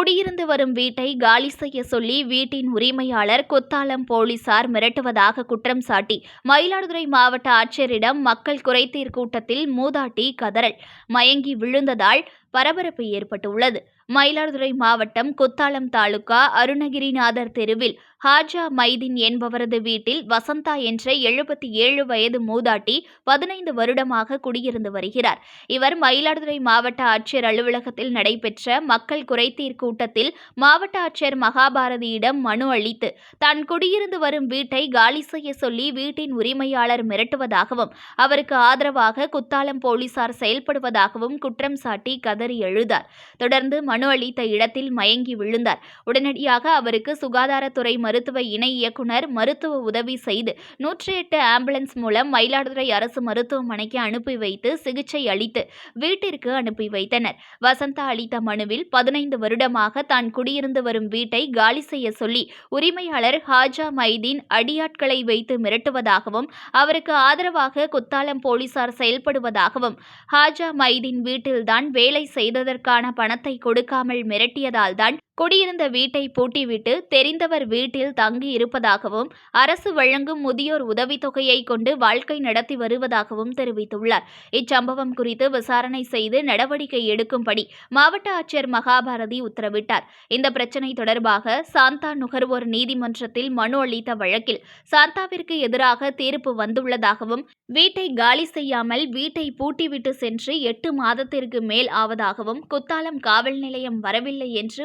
குடியிருந்து வரும் வீட்டை காலி செய்ய சொல்லி வீட்டின் உரிமையாளர் குத்தாலம் போலீசார் மிரட்டுவதாக குற்றம் சாட்டி. மயிலாடுதுறை மாவட்ட ஆட்சியரிடம் மக்கள் குறைதீர் கூட்டத்தில் மூதாட்டி கதறல். மயங்கி விழுந்ததால் பரபரப்பு ஏற்பட்டுள்ளது. மயிலாடுதுறை மாவட்டம் குத்தாலம் தாலுகா அருணகிரிநாதர் தெருவில் ஹாஜா மைதீன் என்பவரது வீட்டில் வசந்தா என்ற எழுபத்தி ஏழு வயது மூதாட்டி பதினைந்து வருடமாக குடியிருந்து வருகிறார். இவர் மயிலாடுதுறை மாவட்ட ஆட்சியர் அலுவலகத்தில் நடைபெற்ற மக்கள் குறைதீர் கூட்டத்தில் மாவட்ட ஆட்சியர் மகாபாரதியிடம் மனு அளித்து தான் குடியிருந்து வரும் வீட்டை காலி செய்ய சொல்லி வீட்டின் உரிமையாளர் மிரட்டுவதாகவும் அவருக்கு ஆதரவாக குத்தாலம் போலீசார் செயல்படுவதாகவும் குற்றம் சாட்டி கதறி எழுதார். தொடர்ந்து மனு மனு அளித்த இடத்தில் மயங்கி விழுந்தார். உடனடியாக அவருக்கு சுகாதாரத்துறை மருத்துவ இணை இயக்குனர் மருத்துவ உதவி செய்து நூற்றி எட்டு ஆம்புலன்ஸ் மூலம் மயிலாடுதுறை அரசு மருத்துவமனைக்கு அனுப்பி வைத்து சிகிச்சை அளித்து வீட்டிற்கு அனுப்பி வைத்தனர். வசந்தா அளித்த மனுவில் பதினைந்து வருடமாக தான் குடியிருந்து வரும் வீட்டை காலி செய்ய சொல்லி உரிமையாளர் ஹாஜா மைதீன் அடியாட்களை வைத்து மிரட்டுவதாகவும் அவருக்கு ஆதரவாக குத்தாலம் போலீசார் செயல்படுவதாகவும் ஹாஜா மைதீன் வீட்டில்தான் வேலை செய்ததற்கான பணத்தை கொடுக்காமல் மிரட்டியதால்தான் குடியிருந்த வீட்டை பூட்டிவிட்டு தெரிந்தவர் வீட்டில் தங்கி இருப்பதாகவும் அரசு வழங்கும் முதியோர் உதவித்தொகையை கொண்டு வாழ்க்கை நடத்தி வருவதாகவும் தெரிவித்துள்ளார். இச்சம்பவம் குறித்து விசாரணை செய்து நடவடிக்கை எடுக்கும்படி மாவட்ட ஆட்சியர் மகாபாரதி உத்தரவிட்டார். இந்த பிரச்சினை தொடர்பாக சாந்தா நுகர்வோர் நீதிமன்றத்தில் மனு அளித்த வழக்கில் சாந்தாவிற்கு எதிராக தீர்ப்பு வந்துள்ளதாகவும் வீட்டை காலி செய்யாமல் வீட்டை பூட்டிவிட்டு சென்று எட்டு மாதத்திற்கு மேல் ஆவதாகவும் குத்தாலம் காவல் நிலையம் வரவில்லை என்று